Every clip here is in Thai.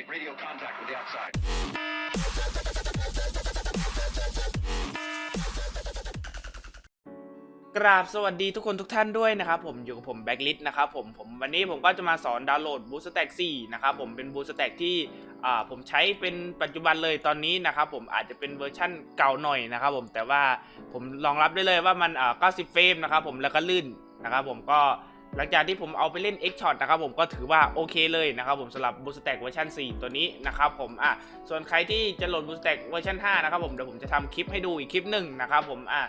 Make radio contact with the outside. กราบสวัสดีทุกคนทุกท่านด้วยนะครับผมอยู่กับผมแบ็กลิสนะครับผมผมวันนี้ผมก็จะมาสอนดาวน์โหลด Boost Stack 4นะครับผมเป็น Boost Stack ที่อ่าผมใช้เป็นปัจจุบันเลยตอนนี้นะครับผมอาจจะเป็นเวอร์ชั่นเก่าหน่อยนะครับผมแต่ว่าผมรองรับได้เลยว่ามันอ่า90 เฟรมนะครับผมแล้วก็ลื่นนะครับผมก็ หลังจากที่ผมเอาไปเล่น X Shot นะครับผมก็ถือว่าโอเคเลยนะครับผมสำหรับ Boost Stack เวอร์ชัน4 ตัวนี้นะครับผมอะส่วนใครที่จะโหลด Boost Stack เวอร์ชัน5นะครับผมเดี๋ยวผมจะทำคลิปให้ดูอีกคลิปหนึ่งนะครับผมอะ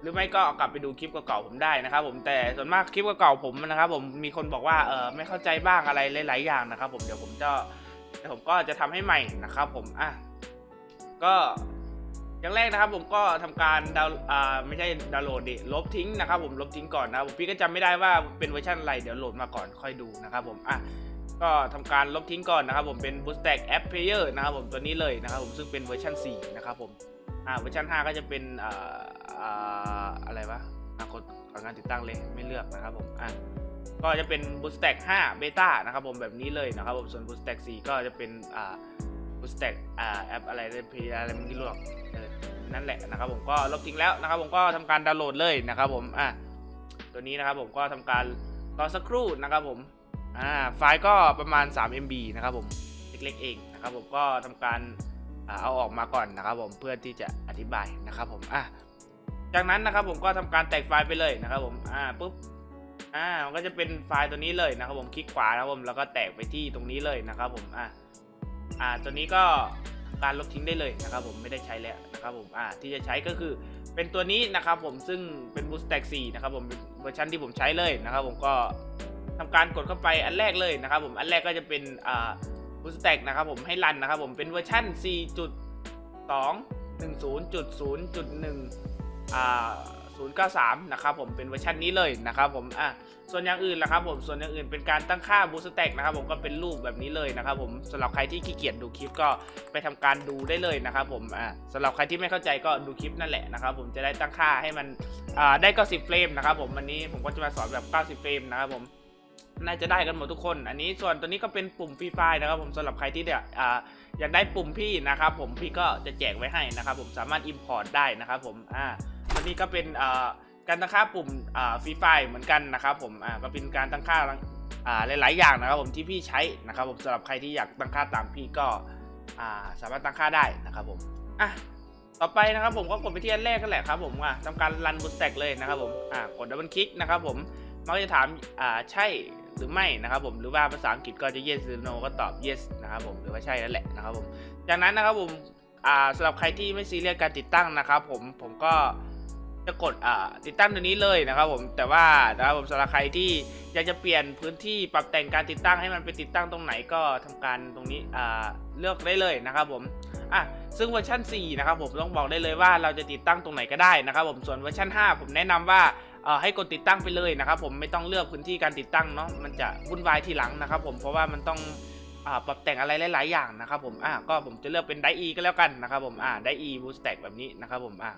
หรือไม่ก็กลับไปดูคลิปเก่าๆผมได้นะครับผมแต่ส่วนมากคลิปเก่าๆผมนะครับผมมีคนบอกว่าเออไม่เข้าใจบ้างอะไรหลายๆอย่างนะครับผมเดี๋ยวผมจะเดี๋ยวผมก็จะทำให้ใหม่นะครับผมอะก็ อย่างแรกนะครับผมก็ทำการดาวอ่าไม่ใช่ดาวโหลดดิลบทิ้งนะครับผมลบทิ้งก่อนนะผมพี่ก็จำไม่ได้ว่าเป็นเวอร์ชันอะไรเดี๋ยวโหลดมาก่อนค่อยดูนะครับผมอะก็ทำการลบทิ้งก่อนนะครับผมเป็น b o o s t a c k App Player นะครับผมตัวนี้เลยนะครับผมซึ่งเป็นเวอร์ชัน4นะครับผมอ่าเวอร์ชัน5ก็จะเป็นอ่าอ่าอะไรวะอ่ากดการติดตั้งเลยไม่เลือกนะครับผมอะก็จะเป็น b o o s t a c k 5 Beta นะครับผมแบบนี้เลยนะครับผมส่วน b o o s t a c k 4ก็จะเป็นอ่า b o o s t a c อ่าแอปอะไรเรพีอะไรไม่รู้หรอกเออ นั่นแหละนะครับผมก็ลบทิ้งแล้วนะครับผมก็ทำการดาวน์โหลดเลยนะครับผมอะตัวนี้นะครับผมก็ทำการรอสักครู่นะครับผมอ่าไฟล์ก็ประมาณ 3 MB นะครับผมเล็กๆเองนะครับผมก็ทำการเอาออกมาก่อนนะครับผมเพื่อที่จะอธิบายนะครับผมอะจากนั้นนะครับผมก็ทำการแตกไฟล์ไปเลยนะครับผมอ่าปุ๊บอ่ามันก็จะเป็นไฟล์ตัวนี้เลยนะครับผมคลิกขวานะครับผมแล้วก็แตกไปที่ตรงนี้เลยนะครับผมอ่าอ่าตัวนี้ก็ การลบทิ้งได้เลยนะครับผมไม่ได้ใช้แล้วนะครับผมอ่าที่จะใช้ก็คือเป็นตัวนี้นะครับผมซึ่งเป็น Bootstack 4นะครับผมเวอร์ชันที่ผมใช้เลยนะครับผมก็ทำการกดเข้าไปอันแรกเลยนะครับผมอันแรกก็จะเป็นอ่าบูสแต็กนะครับผมให้รันนะครับผมเป็นเวอร์ชัน4.210.0.1อ่า 093 นะครับผมเป็นเวอร์ชันนี้เลยนะครับผมอะส่วนอย่างอื่นละครับผมส่วนอย่างอื่นเป็นการตั้งค่าบูสแต็กนะครับผมก็เป็นรูปแบบนี้เลยนะครับผมสำหรับใครที่ขี้เกียจดูคลิปก็ไปทำการดูได้เลยนะครับผมอะสำหรับใครที่ไม่เข้าใจก็ดูคลิปนั่นแหละนะครับผมจะได้ตั้งค่าให้มันอ่าได้90เฟรมนะครับผมวันนี้ผมก็จะมาสอนแบบ 90เฟรมนะครับผมน่าจะได้กันหมดทุกคน อันนี้ส่วนตัวนี้ก็เป็นปุ่มฟรีไฟล์นะครับผมสำหรับใครที่เนี่ยอ่าอยากได้ปุ่มพี่นะครับผมพี่ก็จะแจกไว้ให้นะครับผมสามารถ Import ได้นะครับผมอ่า ตัวนี้ก็เป็นการตั้งค่าปุ่มฟรีไฟล์เหมือนกันนะครับผมก็เป็นการตั้งค่าหลาย ๆ อย่างนะครับผมที่พี่ใช้นะครับผมสำหรับใครที่อยากตั้งค่าตามพี่ก็สามารถตั้งค่าได้นะครับผมอะต่อไปนะครับผมก็กดไปที่อันแรกกันแหละครับผมอะทำการรันบนสแต็กเลยนะครับผมอ่ากดดับเบิลคลิกนะครับผมมันก็จะถามอ่าใช่หรือไม่นะครับผมหรือว่าภาษาอังกฤษก็จะ yes หรือ no ก็ตอบ yes นะครับผมหรือว่าใช่นั่นแหละนะครับผมจากนั้นนะครับผมอ่าสำหรับใครที่ไม่ซีเรียสการติดตั้งนะครับผมผมก็ จะกดอ่าติดตั้งตัวนี้เลยนะครับผมแต่ว่านะครับผมสำหรับใครที่อยากจะเปลี่ยนพื้นที่ปรับแต่งการติดตั้งให้มันไปติดตั้งตรงไหนก็ทำการตรงนี้อ่าเลือกได้เลยนะครับผมอะซึ่งเวอร์ชัน4นะครับผมต้องบอกได้เลยว่าเราจะติดตั้งตรงไหนก็ได้นะครับผมส่วนเวอร์ชัน5 ผมแนะนำว่าให้กดติดตั้งไปเลยนะครับผมไม่ต้องเลือกพื้นที่การติดตั้งเนาะมันจะวุ่นวายทีหลังนะครับผมเพราะว่ามันต้องอปรับแต่งอะไรหลาย ๆ อย่างนะครับผมอ่าก็ผมจะเลือกเป็นไดอีก็แล้วกันนะครับผมอ่าไดอีบูสแต็กแบบนี้นะครับผมอ่า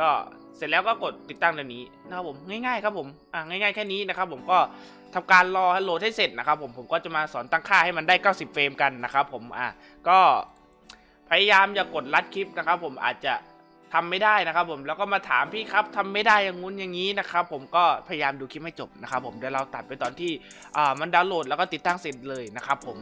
ก็เสร็จแล้วก็กดติดตั้งแบบนี้นะครับผมง่ายๆครับผมอ่าง่ายๆแค่นี้นะครับผมก็ทำการรอให้โหลดให้เสร็จนะครับผมผมก็จะมาสอนตั้งค่าให้มันได้ 90 เฟรมกันนะครับผมอ่าก็พยายามอย่ากดลัดคลิปนะครับ ผมอาจจะทำไม่ได้นะครับ ผมแล้วก็มาถามพี่ครับทำไม่ได้อย่างงู้นอย่างนี้นะครับ ผมก็พยายามดูคลิปให้จบนะครับ ผมเดี๋ยวเราตัดไปตอนที่อ่ามันดาวน์โหลดแล้วก็ติดตั้งเสร็จเลยนะครับผม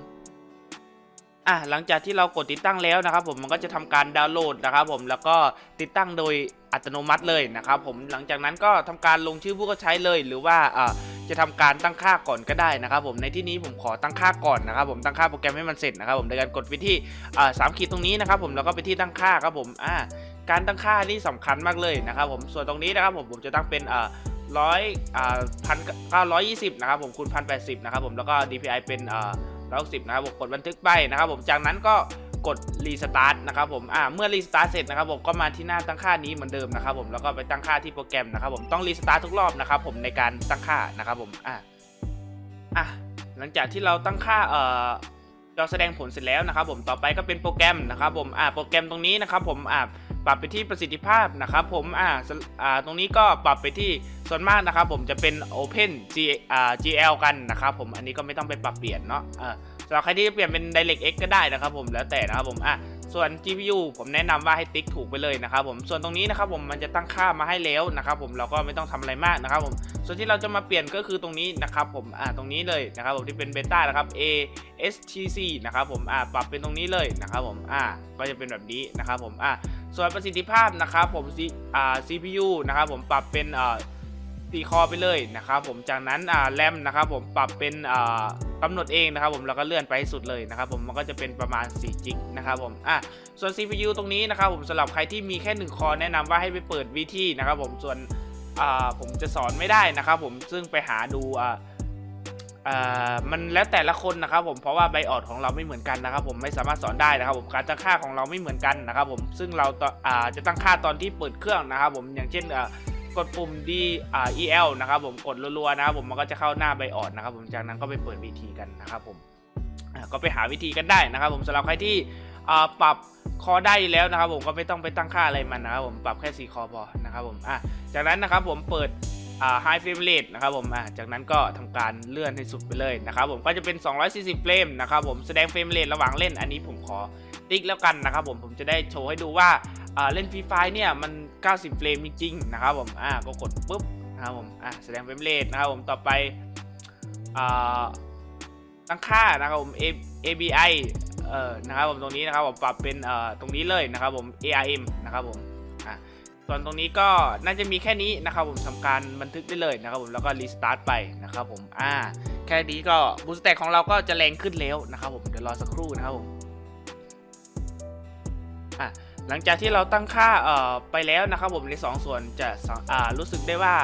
อะหลังจากที่เรากดติดตั้งแล้วนะครับผมมันก็จะทำการดาวน์โหลดนะครับผมแล้วก็ติดตั้งโดยอัตโนมัติเลยนะครับผมหลังจากนั้นก็ทำการลงชื่อผู้ใช้เลย หรือว่าอ่าจะทำการตั้งค่าก่อนก็ได้นะครับผมในที่นี้ผมขอตั้งค่าก่อนนะครับผมตั้งค่าโปรแกรมให้มันเสร็จนะครับผมโดยการกดไปที่อ่าสามขีดตรงนี้นะครับผมแล้วก็ไปที่ตั้งค่าครับผมอ่าการตั้งค่านี่สำคัญมากเลยนะครับผมส่วนตรงนี้นะครับผมผมจะตั้งเป็นอ่าร้อยอ่าพันเก้าร้อยยี่สิบนะครับผมคูณพันแปดสิบนะครับผมแล้วก็ DPI เป็นอ่า ร้อยสิบนะครับผมกดบันทึกไปนะครับผมจากนั้นก็กดรีสตาร์ทนะครับผมอ่าเมื่อรีสตาร์ทเสร็จนะครับผมก็มาที่หน้าตั้งค่านี้เหมือนเดิมนะครับผมแล้วก็ไปตั้งค่าที่โปรแกรมนะครับผมต้องรีสตาร์ททุกรอบนะครับผมในการตั้งค่านะครับผมอ่าอะหลังจากที่เราตั้งค่าเอ่อจอแสดงผลเสร็จแล้วนะครับผมต่อไปก็เป็นโปรแกรมนะครับผมอ่าโปรแกรมตรงนี้นะครับผมอ่า ปรับไปที่ประสิทธิภาพนะครับผมอ่าอ่าตรงนี้ก็ปรับไปที่ส่วนมากนะครับผมจะเป็น Open G อ่า GL กันนะครับผมอันนี้ก็ไม่ต้องไปปรับเปลี่ยนเนาะอ่าสำหรับใครที่จะเปลี่ยนเป็น DirectX ก็ได้นะครับผมแล้วแต่นะครับผมอะส่วน GPU ผมแนะนำว่าให้ติ๊กถูกไปเลยนะครับผม ส่วนตรงนี้นะครับผมมันจะตั้งค่ามาให้แล้วนะครับผมเราก็ไม่ต้องทำอะไรมากนะครับผม ส่วนที่เราจะมาเปลี่ยนก็คือตรงนี้นะครับผม อ่าตรงนี้เลยนะครับผมที่เป็นเบต้านะครับ ASTC นะครับผม อ่าปรับเป็นตรงนี้เลยนะครับผม อ่าก็จะเป็นแบบนี้นะครับผม อ่า ส่วนประสิทธิภาพนะครับผม C อ่า CPU นะครับผมปรับเป็นอ่าสี่คอไปเลยนะครับผมจากนั้นอ่าแรมนะครับผมปรับเป็นอ่ากำหนดเองนะครับผมแล้วก็เลื่อนไปให้สุดเลยนะครับผมมันก็จะเป็นประมาณ4จิกนะครับผมอะส่วน CPU ตรงนี้นะครับผมสำหรับใครที่มีแค่ 1 คอแนะนำว่าให้ไปเปิด VT นะครับผมส่วนอ่าผมจะสอนไม่ได้นะครับผมซึ่งไปหาดูอ่า อ่ามันแล้วแต่ละคนนะครับผมเพราะว่าไบออดของเราไม่เหมือนกันนะครับผมไม่สามารถสอนได้นะครับผมการตั้งค่าของเราไม่เหมือนกันนะครับผมซึ่งเราตอ่าจะตั้งค่าตอนที่เปิดเครื่องนะครับผมอย่างเช่นอ่ากดปุ่ม D อ่า EL นะครับผมกดรัวๆนะครับผมมันก็จะเข้าหน้าไบออดนะครับผมจากนั้นก็ไปเปิดวิธีกันนะครับผมก็ไปหาวิธีกันได้นะครับผมสำหรับใครที่ปรับคอได้แล้วนะครับผมก็ไม่ต้องไปตั้งค่าอะไรมันนะครับผมปรับแค่4คอพอนะครับผมอะจากนั้นนะครับผมเปิด อ่า high frame rate นะครับผมอะจากนั้นก็ทำการเลื่อนให้สุดไปเลยนะครับผมก็จะเป็น 240 เฟรมนะครับผมแสดงเฟรมเรทระหว่างเล่นอันนี้ผมขอติ๊กแล้วกันนะครับผมผมจะได้โชว์ให้ดูว่าอ่าเล่นฟรีไฟเนี่ยมัน 90 เฟรมจริงๆนะครับผมอ่าก็กดปุ๊บนะครับผมอ่าแสดงเฟรมเรทนะครับผมต่อไปอ่าตั้งค่านะครับผม A ABI เอ่อนะครับผมตรงนี้นะครับผมปรับเป็นเอ่อตรงนี้เลยนะครับผม ARM นะครับผม ส่วนตรงนี้ก็น่าจะมีแค่นี้นะครับผมทำการบันทึกได้เลยนะครับผมแล้วก็รีสตาร์ทไปนะครับผมอ่าแค่นี้ก็บูสแต็กของเราก็จะแรงขึ้นแล้วนะครับผมเดี๋ยวรอสักครู่นะครับผมอะหลังจากที่เราตั้งค่าเอ่อไปแล้วนะครับผมใน 2 ส่วนจะสังอ่ารู้สึกได้ว่า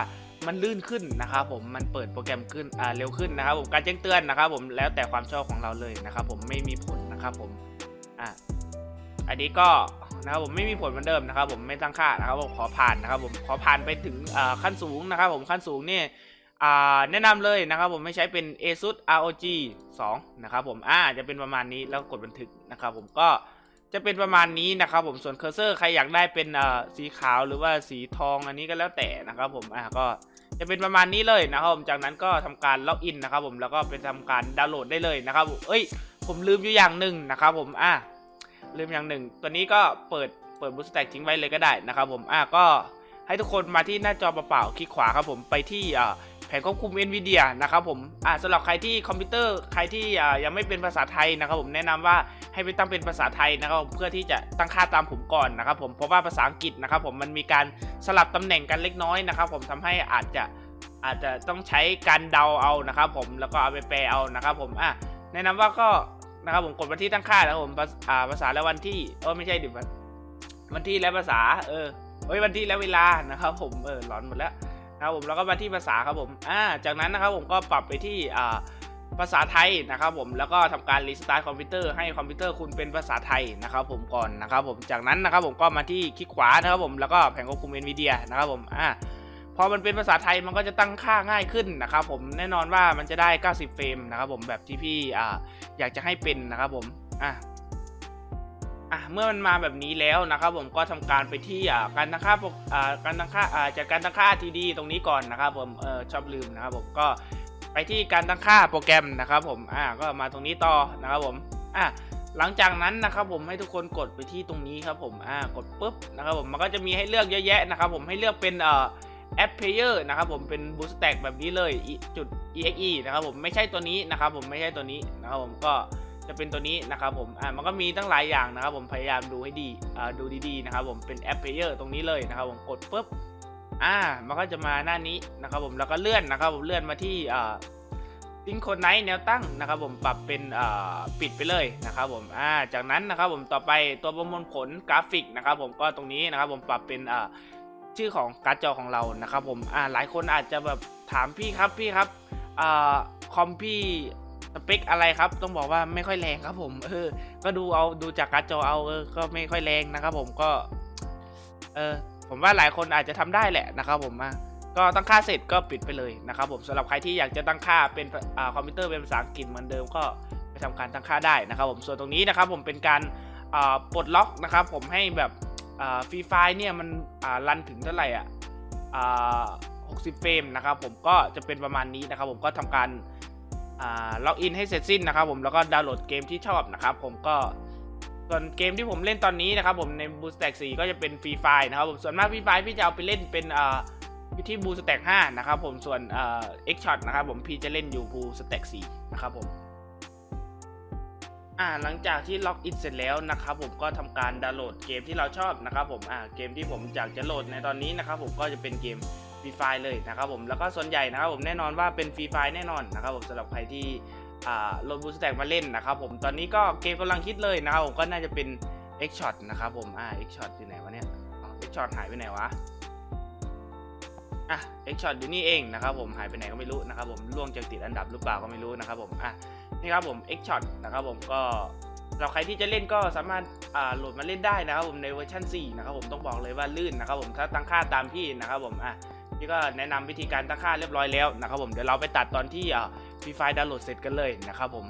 มันลื่นขึ้นนะครับผมมันเปิดโปรแกรมขึ้นอ่าเร็วขึ้นนะครับผมการแจ้งเตือนนะครับผมแล้วแต่ความชอบของเราเลยนะครับผมไม่มีผลนะครับผมอะอันนี้ก็ นะครับผมไม่มีผลเหมือนเดิมนะครับผมไม่ตั้งค่านะครับผมขอผ่านนะครับผมขอผ่านไปถึงขั้นสูงนะครับผมขั้นสูงเนี่ยแนะนำเลยนะครับผมไม่ใช้เป็น ASUS ROG 2 นะครับผมอ่าจะเป็นประมาณนี้แล้วกดบันทึกนะครับผมก็จะเป็นประมาณนี้นะครับผมส่วนเคอร์เซอร์ใครอยากได้เป็นสีขาวหรือว่าสีทองอันนี้ก็แล้วแต่นะครับผมอะก็จะเป็นประมาณนี้เลยนะครับผมจากนั้นก็ทำการล็อกอินนะครับผมแล้วก็ไปทำการดาวน์โหลดได้เลยนะครับผมเอ้ยผมลืมอยู่อย่างหนึ่งนะครับผมอะ ลืมอย่างหนึ่ง ตัวนี้ก็เปิดเปิดบูสแต็กทิ้งไว้เลยก็ได้นะครับผมอะก็ให้ทุกคนมาที่หน้าจอเปล่าๆคลิกขวาครับผมไปที่แผนควบคุม NVIDIA นะครับผมอ่าสำหรับใครที่คอมพิวเตอร์ใครที่อ่ายังไม่เป็นภาษาไทยนะครับผมแนะนำว่าให้ไปตั้งเป็นภาษาไทยนะครับผมเพื่อที่จะตั้งค่าตามผมก่อนนะครับผมเพราะว่าภาษาอังกฤษนะครับผมมันมีการสลับตำแหน่งกันเล็กน้อยนะครับผมทำให้อาจจะอาจจะต้องใช้การเดาเอานะครับผมแล้วก็เอาไปแปลเอานะครับผมอะแนะนำว่าก็ นะครับผมกดวันที่ตั้งค่านะครับผมภาษอ่าภาษาและวันที่เออไม่ใช่ดิวันวันที่และภาษา เออเอ้ยวันที่และเวลานะครับ ผมเออหลอนหมดแล้วนะครับผมแล้วก็มาที่ภาษาครับผมอ่าจากนั้นนะครับผมก็ปรับไปที่อ่าภาษาไทยนะครับผมแล้วก็ทำการรีสตาร์ทคอมพิวเตอร์ให้คอมพิวเตอร์คุณเป็นภาษาไทยนะครับผมก่อนนะครับผมจากนั้นนะครับผมก็มาที่คลิกขวานะครับผมแล้วก็แผงควบคุม NVIDIA นะครับผมอ่า พอมันเป็นภาษาไทยมันก็จะตั้งค่าง่ายขึ้นนะครับผมแน่นอนว่ามันจะได้ 90 เฟรมนะครับผมแบบที่พี่อ่าอยากจะให้เป็นนะครับผมอ่าอะเมื่อมันมาแบบนี้แล้วนะครับผมก็ทำการไปที่อ่าการตั้งค่าโปรอ่าการตั้งค่าอ่าจากการตั้งค่า TD ตรงนี้ก่อนนะครับผมเออชอบลืมนะครับผมก็ไปที่การตั้งค่าโปรแกรมนะครับผมอ่าก็มาตรงนี้ต่อนะครับผมอะหลังจากนั้นนะครับผมให้ทุกคนกดไปที่ตรงนี้ครับผมอ่ากดปุ๊บนะครับผมมันก็จะมีให้เลือกเยอะแยะนะครับผมให้เลือกเป็นเอ่อ แอปเพลเยอร์นะครับผมเป็นบูสแต็กแบบนี้เลยจุด exe นะครับผมไม่ใช่ตัวนี้นะครับผมไม่ใช่ตัวนี้นะครับผมก็จะเป็นตัวนี้นะครับผมอ่ามันก็มีตั้งหลายอย่างนะครับผมพยายามดูให้ดีอ่าดูดีๆนะครับผมเป็นแอปเพลเยอร์ตรงนี้เลยนะครับผมกดปุ๊บอ่ามันก็จะมาหน้านี้นะครับผมแล้วก็เลื่อนนะครับผมเลื่อนมาที่อ่าซิงโครไนซ์แนวตั้งนะครับผมปรับเป็นอ่าปิดไปเลยนะครับผมอ่าจากนั้นนะครับผมต่อไปตัวประมวลผลกราฟิกนะครับผมก็ตรงนี้นะครับผมปรับเป็นอ่า ชื่อของการ์ดจอของเรานะครับผมอ่าหลายคนอาจจะแบบถามพี่ครับพี่ครับอ่าคอมพี่สเปคอะไรครับ ต้องบอกว่าไม่ค่อยแรงครับผมเออก็ดูเอาดูจากการ์ดจอเอาเออก็ไม่ค่อยแรงนะครับผมก็เออผมว่าหลายคนอาจจะทำได้แหละนะครับผมอะก็ตั้งค่าเสร็จก็ปิดไปเลยนะครับผมสำหรับใครที่อยากจะตั้งค่าเป็นอ่าคอมพิวเตอร์เป็นภาษาอังกฤษเหมือนเดิมก็ไปทำการตั้งค่าได้นะครับผมส่วนตรงนี้นะครับผมเป็นการอ่าปลดล็อกนะครับผมให้แบบ ฟรีไฟเนี่ยมันรันถึงเท่าไหร่อะอ่า60 เฟรมนะครับผมก็จะเป็นประมาณนี้นะครับผมก็ทำการล็อกอินให้เสร็จสิ้นนะครับผมแล้วก็ดาวน์โหลดเกมที่ชอบนะครับผมก็ส่วนเกมที่ผมเล่นตอนนี้นะครับผมใน Boost Stack 4ก็จะเป็นฟรีไฟนะครับผมส่วนมากฟรีไฟพี่จะเอาไปเล่นเป็นอ่าที่ Boost Stack 5นะครับผมส่วนเอ่า X Shot นะครับผมพี่จะเล่นอยู่ Boost Stack 4นะครับผม อ่าหลังจากที่ล็อกอินเสร็จแล้วนะครับผมก็ทำการดาวน์โหลดเกมที่เราชอบนะครับผมอ่าเกมที่ผมอยากจะโหลดในตอนนี้นะครับผมก็จะเป็นเกมฟรีไฟเลยนะครับผมแล้วก็ส่วนใหญ่นะครับผมแน่นอนว่าเป็นฟรีไฟแน่นอนนะครับผมสำหรับใครที่อ่าโหลดบูสแต็กมาเล่นนะครับผมตอนนี้ก็เกมกำลังคิดเลยนะครับผมก็น่าจะเป็น X Shot นะครับผมอ่า X Shot อยู่ไหนวะเนี่ยอ๋อ X Shot หายไปไหนวะอะ X Shot อยู่นี่เองนะครับผมหายไปไหนก็ไม่รู้นะครับผมล่วงจากติดอันดับหรือเปล่าก็ไม่รู้นะครับผมอะ นี่ครับผม X Shot นะครับผมก็สำหรับใครที่จะเล่นก็สามารถโหลดมาเล่นได้นะครับผมในเวอร์ชัน4นะครับผมต้องบอกเลยว่าลื่นนะครับผมถ้าตั้งค่าตามพี่นะครับผมอะพี่ก็แนะนำวิธีการตั้งค่าเรียบร้อยแล้วนะครับผมเดี๋ยวเราไปตัดตอนที่ฟรีไฟดาวน์โหลดเสร็จกันเลยนะครับผม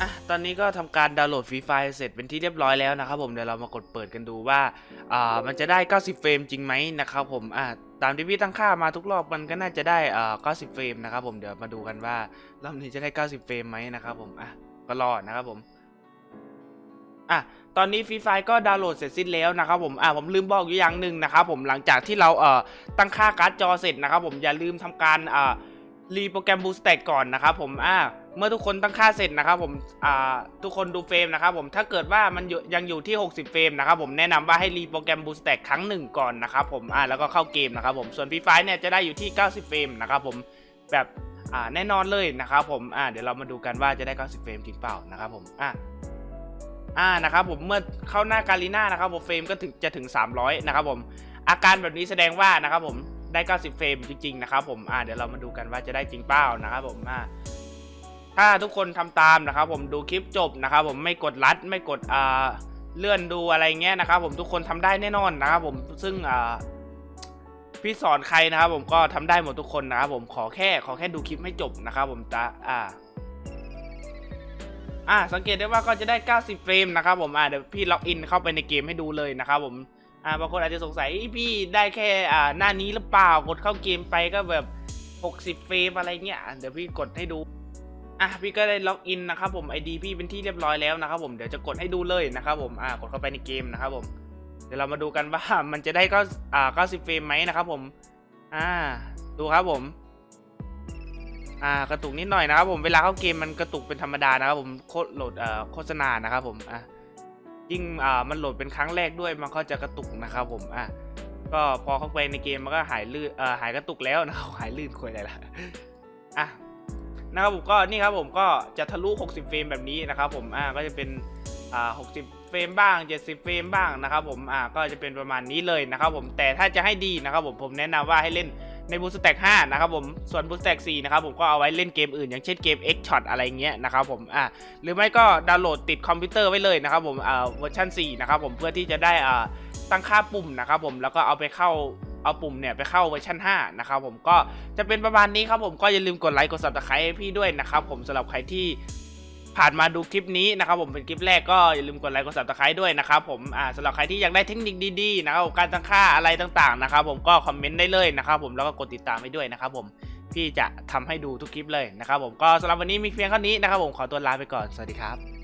อะตอนนี้ก็ทำการดาวน์โหลดฟรีไฟเสร็จเป็นที่เรียบร้อยแล้วนะครับผมเดี๋ยวเรามากดเปิดกันดูว่าอ่ามันจะได้ 90 เฟรมจริงไหมนะครับผมอะ ตามที่พี่ตั้งค่ามาทุกรอบมันก็น่าจะได้อ่า90 เฟรมนะครับผมเดี๋ยวมาดูกันว่ารอบนี้จะได้ 90 เฟรมไหมนะครับผมอะก็รอนะครับผมอะตอนนี้ฟรีไฟก็ดาวน์โหลดเสร็จสิ้นแล้วนะครับผมอะผมลืมบอกอยู่อย่างหนึ่งนะครับผมหลังจากที่เราเอ่อตั้งค่าการ์ดจอเสร็จนะครับผมอย่าลืมทำการอ่ารีโปรแกรม Boost Stack ก่อนนะครับผมอะ เมื่อทุกคนตั้งค่าเสร็จนะครับผมอ่าทุกคนดูเฟรมนะครับผมถ้าเกิดว่ามันย,ยังอยู่ที่ 60 เฟรมนะครับผมแนะนำว่าให้รีโปรแกรม Boost Stack ครั้งหนึ่งก่อนนะครับผมอะแล้วก็เข้าเกมนะครับผมส่วนฟรีไฟเนี่ยจะได้อยู่ที่ 90 เฟรมนะครับผมแบบอ่าแน่นอนเลยนะครับผมอ่าเดี๋ยวเรามาดูกันว่าจะได้ 90 เฟรมจริงเปล่านะครับผมอ่าอ่านะครับผมเมื่อเข้าหน้าการีน่านะครับผมเฟรมก็ถึงจะถึง 300 นะครับผมอาการแบบนี้แสดงว่านะครับผมได้ 90 เฟรมจริงๆนะครับผมอ่าเดี๋ยวเรามาดูกันว่าจะได้จริงเปล่านะครับผมอ่า ถ้าทุกคนทำตามนะครับ ผมดูคลิปจบนะครับ ผมไม่กดลัดไม่กดอ่าเลื่อนดูอะไรเงี้ยนะครับ ผมทุกคนทำได้แน่นอนนะครับ ผมซึ่งอ่าพี่สอนใครนะครับ ผมก็ทำได้หมดทุกคนนะครับผมขอแค่ขอแค่ดูคลิปให้จบนะครับ ผมจะอ่าอ่าสังเกตได้ว่าก็จะได้ 90 เฟรมนะครับผมอ่าเดี๋ยวพี่ล็อกอินเข้าไปในเกมให้ดูเลยนะครับผมอ่าบางคนอาจจะสงสัยพี่ได้แค่อ่าหน้านี้หรือเปล่ากดเข้าเกมไปก็แบบ 60 เฟรมอะไรเงี้ยเดี๋ยวพี่กดให้ดู อะพี่ก็ได้ล็อกอินนะครับผม ID พี่เป็นที่เรียบร้อยแล้วนะครับผมเดี๋ยวจะกดให้ดูเลยนะครับผมอ่ากดเข้าไปในเกมนะครับผมเดี๋ยวเรามาดูกันว่ามันจะได้ก็อ่า90เฟรมไหมนะครับผมอ่าดูครับผมอ่ากระตุกนิดหน่อยนะครับผมเวลาเข้าเกมมันกระตุกเป็นธรรมดานะครับผมโคโหลดเอ่อโฆษณานะครับผมอะยิ่งอ่ามันโหลดเป็นครั้งแรกด้วยมันก็จะกระตุกนะครับผมอะก็พอเข้าไปในเกมมันก็หายลื่นเอ่อหายกระตุกแล้วนะครับหายลื่นคุยอะไรล่ะอะ นะครับผมก็นี่ครับผมก็จะทะลุ 60 เฟรมแบบนี้นะครับผมอ่าก็จะเป็นอ่า60 เฟรมบ้าง 70 เฟรมบ้างนะครับผมอ่าก็จะเป็นประมาณนี้เลยนะครับผมแต่ถ้าจะให้ดีนะครับผมผมแนะนำว่าให้เล่นใน Boosted 5นะครับผมส่วน Boosted 4นะครับผมก็เอาไว้เล่นเกมอื่น อย่างเช่นเกม X Shot อะไรเงี้ยนะครับผมอ่าหรือไม่ก็ดาวน์โหลดติดคอมพิวเตอร์ไว้เลยนะครับผมอ่าเวอร์ชัน4นะครับผมเพื่อที่จะได้อ่าตั้งค่าปุ่มนะครับผมแล้วก็เอาไปเข้า เอาปุ่มเนี่ยไปเข้าเวอร์ชัน5นะครับผมก็จะเป็นประมาณนี้ครับผมก็อย่าลืมกดไลค์กด subscribe ให้พี่ด้วยนะครับผมสำหรับใครที่ผ่านมาดูคลิปนี้นะครับผมเป็นคลิปแรกก็อย่าลืมกดไลค์กด subscribe ด้วยนะครับผมอ่าสำหรับใครที่อยากได้เทคนิคดีๆนะครับการตั้งค่าอะไรต่างๆนะครับผมก็คอมเมนต์ได้เลยนะครับผมแล้วก็กดติดตามให้ด้วยนะครับผมพี่จะทำให้ดูทุกคลิปเลยนะครับผมก็สำหรับวันนี้มีเพียงเท่านี้นะครับผมขอตัวลาไปก่อนสวัสดีครับ